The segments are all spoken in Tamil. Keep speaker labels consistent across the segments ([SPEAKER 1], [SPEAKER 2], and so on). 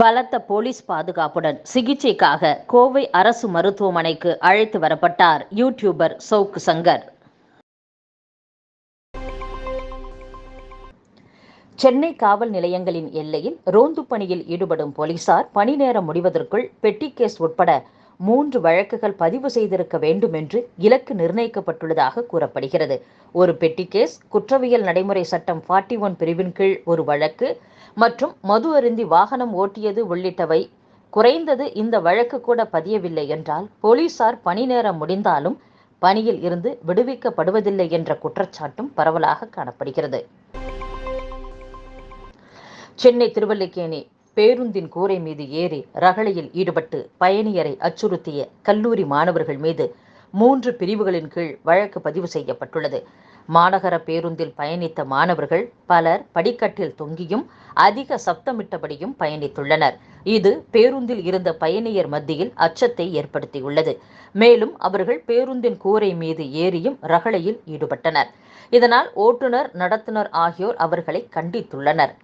[SPEAKER 1] பலத்த போலீஸ் பாதுகாப்புடன் சிகிச்சைக்காக கோவை அரசு மருத்துவமனைக்கு அழைத்து வரப்பட்டார் யூடியூபர் சவுக்கு சங்கர். சென்னை காவல் நிலையங்களின் எல்லையில் ரோந்து பணியில் ஈடுபடும் போலீசார் பணி நேரம் முடிவதற்குள் பெட்டி கேஸ் உட்பட மூன்று வழக்குகள் பதிவு செய்திருக்க வேண்டும் என்று இலக்கு நிர்ணயிக்கப்பட்டுள்ளதாக கூறப்படுகிறது. ஒரு பெட்டி கேஸ் குற்றவியல் நடைமுறை சட்டம் ஃபார்ட்டி ஒன் பிரிவின் கீழ் ஒரு வழக்கு மற்றும் மது அருந்தி வாகனம் ஓட்டியது உள்ளிட்டவை. குறைந்தது இந்த வழக்கு கூட பதியவில்லை என்றால் போலீசார் பணி நேரம் முடிந்தாலும் பணியில் இருந்து விடுவிக்கப்படுவதில்லை என்ற குற்றச்சாட்டும் பரவலாக காணப்படுகிறது. சென்னை திருவல்லிக்கேணி பேருந்தின் கூரை மீது ஏறி ரகளையில் ஈடுபட்டு பயணியரை அச்சுறுத்திய கல்லூரி மாணவர்கள் மீது மூன்று பிரிவுகளின் கீழ் வழக்கு பதிவு செய்யப்பட்டுள்ளது. மாநகர பேருந்தில் பயணித்த மாணவர்கள் பலர் படிக்கட்டில் தொங்கியும் அதிக சப்தமிட்டபடியும் பயணித்துள்ளனர். இது பேருந்தில் இருந்த பயணியர் மத்தியில் அச்சத்தை ஏற்படுத்தியுள்ளது. மேலும் அவர்கள் பேருந்தின் கூரை மீது ஏறியும் ரகளையில் ஈடுபட்டனர். இதனால் ஓட்டுநர் நடத்துனர் ஆகியோர் அவர்களை கண்டித்துள்ளனர்.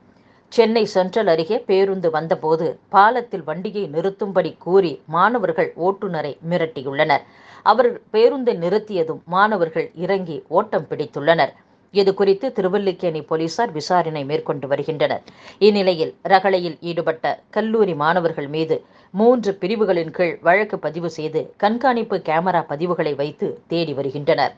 [SPEAKER 1] சென்னை சென்ட்ரல் அருகே பேருந்து வந்தபோது பாலத்தில் வண்டியை நிறுத்தும்படி கூறி மாணவர்கள் ஓட்டுநரை மிரட்டியுள்ளனர். அவர் பேருந்தை நிறுத்தியதும் மாணவர்கள் இறங்கி ஓட்டம் பிடித்துள்ளனர். இது குறித்து திருவல்லிக்கேணி போலீசார் விசாரணை மேற்கொண்டு வருகின்றனர். இந்நிலையில் ரகளையில் ஈடுபட்ட கல்லூரி மாணவர்கள் மீது மூன்று பிரிவுகளின் கீழ் வழக்கு பதிவு செய்து கண்காணிப்பு கேமரா பதிவுகளை வைத்து தேடி வருகின்றனர்.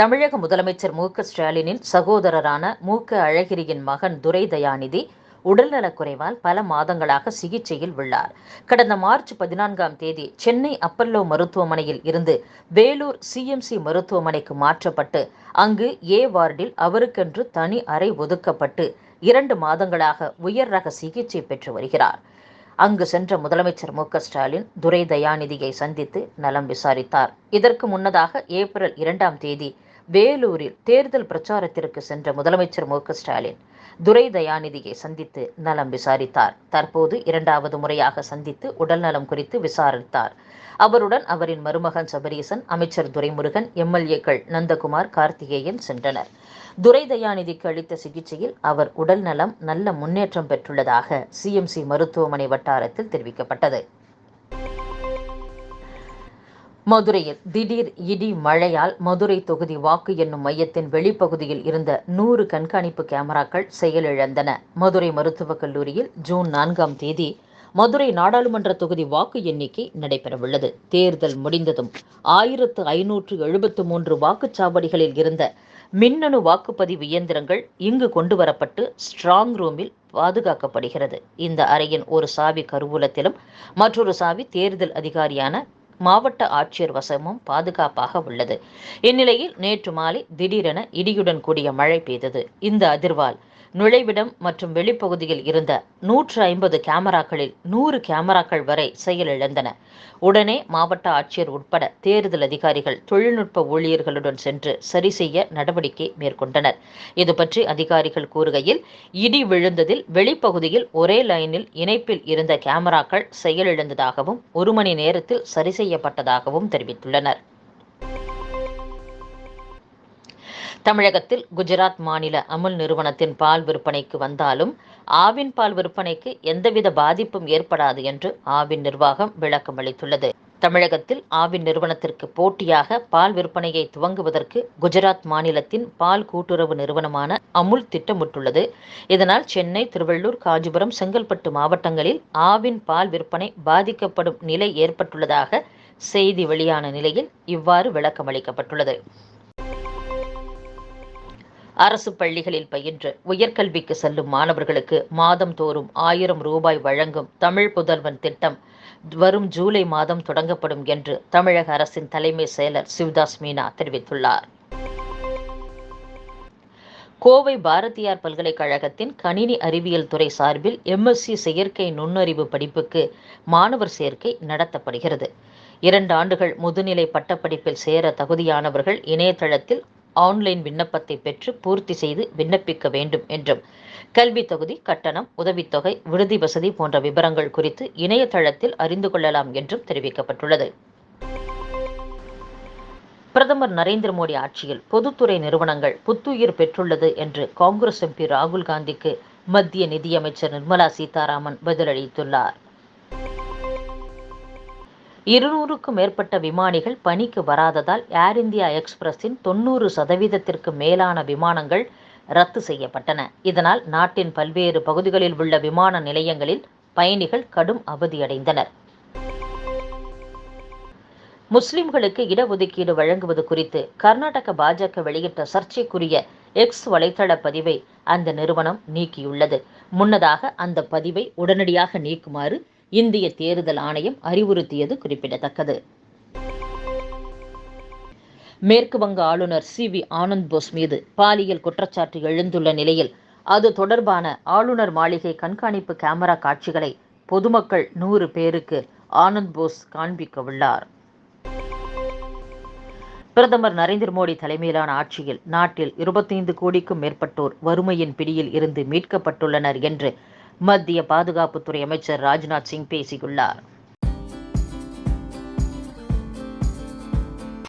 [SPEAKER 1] தமிழக முதலமைச்சர் மு க ஸ்டாலினின் சகோதரரான மு க அழகிரியின் மகன் துரை தயாநிதி உடல்நலக்குறைவால் பல மாதங்களாக சிகிச்சையில் உள்ளார். கடந்த மார்ச் பதினான்காம் தேதி சென்னை அப்பல்லோ மருத்துவமனையில் இருந்து வேலூர் சிஎம்சி மருத்துவமனைக்கு மாற்றப்பட்டு அங்கு ஏ வார்டில் அவருக்கென்று தனி அறை ஒதுக்கப்பட்டு இரண்டு மாதங்களாக உயர் ரக சிகிச்சை பெற்று வருகிறார். அங்கு சென்ற முதலமைச்சர் மு ஸ்டாலின் துரை தயாநிதியை சந்தித்து நலம் விசாரித்தார். இதற்கு முன்னதாக ஏப்ரல் இரண்டாம் தேதி வேலூரில் தேர்தல் பிரச்சாரத்திற்கு சென்ற முதலமைச்சர் மு. ஸ்டாலின் துரை தயாநிதியை சந்தித்து நலம் விசாரித்தார். தற்போது இரண்டாவது முறையாக சந்தித்து உடல்நலம் குறித்து விசாரித்தார். அவருடன் அவரின் மருமகன் சபரீசன் அமைச்சர் துரைமுருகன் எம்எல்ஏக்கள் நந்தகுமார் கார்த்திகேயன் சென்றனர். துரை தயாநிதிக்கு அளித்த சிகிச்சையில் அவர் உடல் நலம் நல்ல முன்னேற்றம் பெற்றுள்ளதாக சிஎம்சி மருத்துவமனை வட்டாரத்தில் தெரிவிக்கப்பட்டது. மதுரையில் திடீர் இடி மழையால் மதுரை தொகுதி வாக்கு எண்ணும் மையத்தின் வெளிப்பகுதியில் இருந்த நூறு கண்காணிப்பு கேமராக்கள் செயலிழந்தன. மதுரை மருத்துவக் கல்லூரியில் ஜூன் நான்காம் தேதி மதுரை நாடாளுமன்ற தொகுதி வாக்கு எண்ணிக்கை நடைபெறவுள்ளது. தேர்தல் முடிந்ததும் ஆயிரத்து ஐநூற்று எழுபத்து மூன்று வாக்குச்சாவடிகளில் இருந்த மின்னணு வாக்குப்பதிவு இயந்திரங்கள் இங்கு கொண்டு வரப்பட்டு ஸ்ட்ராங் ரூமில் பாதுகாக்கப்படுகிறது. இந்த அறையின் ஒரு சாவி கருவூலத்திலும் மற்றொரு சாவி தேர்தல் அதிகாரியான மாவட்ட ஆட்சியர் வசமும் பாதுகாப்பாக உள்ளது. இந்நிலையில் நேற்று மாலை திடீரென இடியுடன் கூடிய மழை பெய்தது. இந்த அதிர்வால் நுழைவிடம் மற்றும் வெளிப்பகுதியில் இருந்த நூற்று ஐம்பது கேமராக்களில் நூறு கேமராக்கள் வரை செயலிழந்தன. உடனே மாவட்ட ஆட்சியர் உட்பட தேர்தல் அதிகாரிகள் தொழில்நுட்ப ஊழியர்களுடன் சென்று சரி செய்ய நடவடிக்கை மேற்கொண்டனர். இது பற்றி அதிகாரிகள் கூறுகையில் இடி விழுந்ததில் வெளிப்பகுதியில் ஒரே லைனில் இணைப்பில் இருந்த கேமராக்கள் செயலிழந்ததாகவும் ஒரு மணி நேரத்தில் சரி செய்யப்பட்டதாகவும் தெரிவித்துள்ளனர். தமிழகத்தில் குஜராத் மாநில அமுல் நிறுவனத்தின் பால் விற்பனைக்கு வந்தாலும் ஆவின் பால் விற்பனைக்கு எந்தவித பாதிப்பும் ஏற்படாது என்று ஆவின் நிர்வாகம் விளக்கம் அளித்துள்ளது. தமிழகத்தில் ஆவின் நிறுவனத்திற்கு போட்டியாக பால் விற்பனையை துவங்குவதற்கு குஜராத் மாநிலத்தின் பால் கூட்டுறவு நிறுவனமான அமுல் திட்டமிட்டுள்ளது. இதனால் சென்னை திருவள்ளூர் காஞ்சிபுரம் செங்கல்பட்டு மாவட்டங்களில் ஆவின் பால் விற்பனை பாதிக்கப்படும் நிலை ஏற்பட்டுள்ளதாக செய்தி வெளியான நிலையில் இவ்வாறு விளக்கம் அளிக்கப்பட்டுள்ளது அரசு பள்ளிகளில் பயின்று உயர்கல்விக்கு செல்லும் மாணவர்களுக்கு மாதம் தோறும் ஆயிரம் ரூபாய் வழங்கும் தமிழ் புதல்வன் திட்டம் வரும் ஜூலை மாதம் தொடங்கப்படும் என்று தமிழக அரசின் தலைமை செயலர் சிவ்தாஸ் மீனா தெரிவித்துள்ளார். கோவை பாரதியார் பல்கலைக்கழகத்தின் கணினி அறிவியல் துறை சார்பில் எம்எஸ்சி செயற்கை நுண்ணறிவு படிப்புக்கு மாணவர் சேர்க்கை நடத்தப்படுகிறது. இரண்டு ஆண்டுகள் முதுநிலை பட்டப்படிப்பில் சேர தகுதியானவர்கள் இணையதளத்தில் ஆன்லைன் விண்ணப்பத்தை பெற்று பூர்த்தி செய்து விண்ணப்பிக்க வேண்டும் என்றும். கல்வி தொகுதி கட்டணம் உதவித்தொகை விடுதி வசதி போன்ற விவரங்கள் குறித்து இணையதளத்தில் அறிந்து கொள்ளலாம் என்றும் தெரிவிக்கப்பட்டுள்ளது. பிரதமர் நரேந்திர மோடி ஆட்சியில் பொதுத்துறை நிறுவனங்கள் புத்துயிர் பெற்றுள்ளது என்று காங்கிரஸ் எம்பி ராகுல் காந்திக்கு மத்திய நிதியமைச்சர் நிர்மலா சீதாராமன் பதிலளித்துள்ளார். இருநூறுக்கும் மேற்பட்ட விமானிகள் பணிக்கு வராததால் ஏர் இந்தியா எக்ஸ்பிரஸின் தொண்ணூறு சதவீதத்திற்கு மேலான விமானங்கள் ரத்து செய்யப்பட்டன. இதனால் நாட்டின் பல்வேறு பகுதிகளில் உள்ள விமான நிலையங்களில் பயணிகள் கடும் அவதியடைந்தனர். முஸ்லிம்களுக்கு இடஒதுக்கீடு வழங்குவது குறித்து கர்நாடக பாஜக வெளியிட்ட சர்ச்சைக்குரிய எக்ஸ் வலைதள பதிவை அந்த நிறுவனம் நீக்கியுள்ளது. முன்னதாக அந்த பதிவை உடனடியாக நீக்குமாறு இந்திய தேர்தல் ஆணையம் அறிவுறுத்தியது குறிப்பிடத்தக்கது. மேற்கு வங்க ஆளுநர் சி. வி. ஆனந்த் போஸ் மீது பாலியல் குற்றச்சாட்டு எழுந்துள்ள நிலையில் அது தொடர்பான ஆளுநர் மாளிகை கண்காணிப்பு கேமரா காட்சிகளை பொதுமக்கள் நூறு பேருக்கு ஆனந்த் போஸ் காண்பிக்க உள்ளார் பிரதமர் நரேந்திர மோடி தலைமையிலான ஆட்சியில் நாட்டில் இருபத்தைந்து கோடிக்கும் மேற்பட்டோர் வறுமையின் பிடியில் இருந்து மீட்கப்பட்டுள்ளனர் என்று மத்திய பாதுகாப்புத்துறை அமைச்சர் ராஜ்நாத் சிங் பேசியுள்ளார்.